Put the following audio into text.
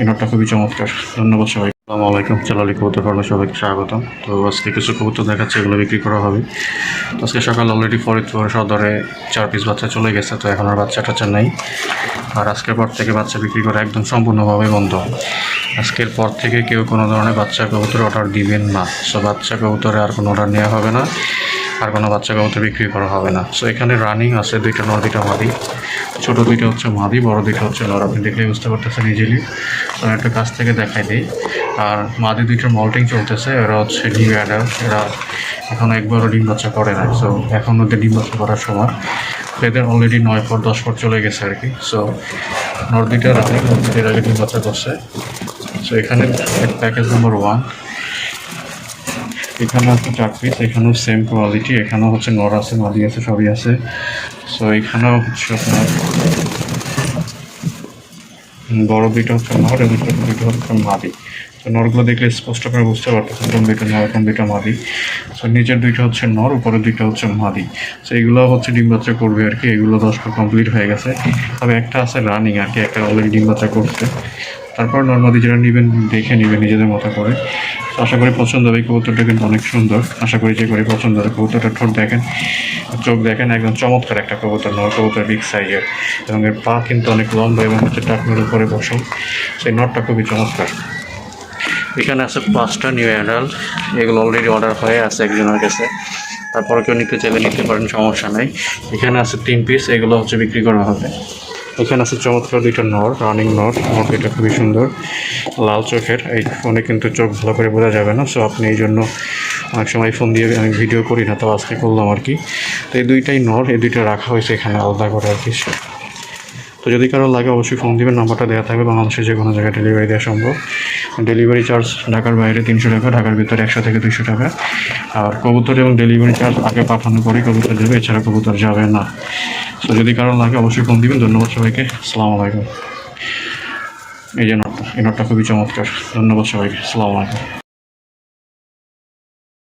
এই নটটা খুবই চমৎকার। ধন্যবাদ সবাই আসসালামু আলাইকুম চালালি কবুতর ফার্মে সবাইকে স্বাগতম। তো আজকে কিছু কবুতর দেখাচ্ছে, এগুলো বিক্রি করা হবে। তো আজকে সকাল অলরেডি ফরিদপুর সদরে চার পিস বাচ্চা চলে গেছে, তো এখন আর বাচ্চা টাচ্চা নেই। আর আজকের পর থেকে বাচ্চা বিক্রি করা একদম সম্পূর্ণভাবে বন্ধ। আজকের পর থেকে কেউ কোনো ধরনের বাচ্চা কবুতর অর্ডার দিবেন না। সো বাচ্চা কবুতরে আর কোনো অর্ডার নেওয়া হবে না, আর কোনো বাচ্চা কবুতর বিক্রি করা হবে না। সো এখানে রানিং আছে, দুইটা নর দুইটা মাদি। ছোটো দুইটা হচ্ছে মাদি, বড় দুইটা হচ্ছে নর আপনি দেখলেই বুঝতে পারতেছেন ইজিলি আমি একটা কাছ থেকে দেখাই দিই। আর মাদি দুইটার মল্টিং চলতেছে, এরা হচ্ছে ডিম অ্যাডাল্ট এরা এখনও একবারও ডিম বাচ্চা করে না সো এখন ওদের ডিম বাচ্চা করার সময়। এদের অলরেডি নয় পর দশ পর চলে গেছে আর কি। সো নর দুইটা রানিং এর আগে ডিম বাচ্চা করছে। সো এখানে প্যাকেজ নাম্বার ওয়ান এখানে আছে চার পিস এখানেও সেম কোয়ালিটি এখানেও হচ্ছে নর আছে মাদি আছে, সবই আছে। সো এখানেও হচ্ছে আপনার বড় দুইটা হচ্ছে নর এবং ছোট দুইটা হচ্ছে মাদি। তো নরগুলো দেখলে স্পষ্ট করে বুঝতে পারতেছেন কোন দুইটা নর, কোন দুইটা মাদি। সো নিচের দুইটা হচ্ছে নর, উপরের দুইটা হচ্ছে মাদি। সো এগুলো হচ্ছে ডিম বাচ্চা করবে আর কি, এগুলো দশটা কমপ্লিট হয়ে গেছে। তবে একটা আছে রানিং আর কি, একটা অলরেডি ডিম বাচ্চা করছে। তারপর নর্মাদি যেটা নেবেন, দেখে নেবেন নিজেদের মতো করে। আশা করি পছন্দ হবে। কবুতরটা কিন্তু অনেক সুন্দর। আশা করি যে করে পছন্দ হবে। কবুতরটা ঠোঁট দেখেন, চোখ দেখেন, একদম চমৎকার একটা কবুতর, নর কবুতর বিগ সাইজের এবং এর পা কিন্তু অনেক লম্বা এবং হচ্ছে টাকনোর উপরে বসে। সেই নটটা খুবই চমৎকার। এখানে আছে পাঁচটা নিউ অ্যাডাল্ট এগুলো অলরেডি অর্ডার হয়ে আছে একজনের কাছে। তারপরে কেউ নিতে চাইলে নিতে পারেন, সমস্যা নেই। এখানে আছে তিন পিস এগুলো হচ্ছে বিক্রি করা হবে। এখানে আছে চমৎকার দুইটা নর রানিং নর। নর দুইটা খুবই সুন্দর। লাল চোখের। এই ফোনে কিন্তু চোখ ভালো করে বোঝা যাবে না সো আপনি এই জন্য অনেক সময় ফোন দিয়ে আমি ভিডিও করি না, তো আজকে করলাম আর কি। তো এই দুইটাই নর, এই দুইটা রাখা হয়েছে এখানে আলাদা করে আর কি। তো যদি কারও লাগে, অবশ্যই ফোন দিবেন নাম্বারটা দেওয়া থাকবে। বাংলাদেশের যে কোনো জায়গায় ডেলিভারি দেওয়া সম্ভব। ডেলিভারি চার্জ ঢাকার বাইরে তিনশো টাকা, ঢাকার ভিতরে একশো থেকে দুশো টাকা। আর কবুতর এবং ডেলিভারি চার্জ আগে পাঠানোর পরেই কবুতর যাবে, এছাড়া কবুতর যাবে না। তো যদি কারও লাগে, অবশ্যই ফোন দিবেন। ধন্যবাদ সবাইকে। আসসালামু আলাইকুম। এই যে নটটা এই নটটা খুবই চমৎকার। ধন্যবাদ সবাইকে। আসসালামু আলাইকুম।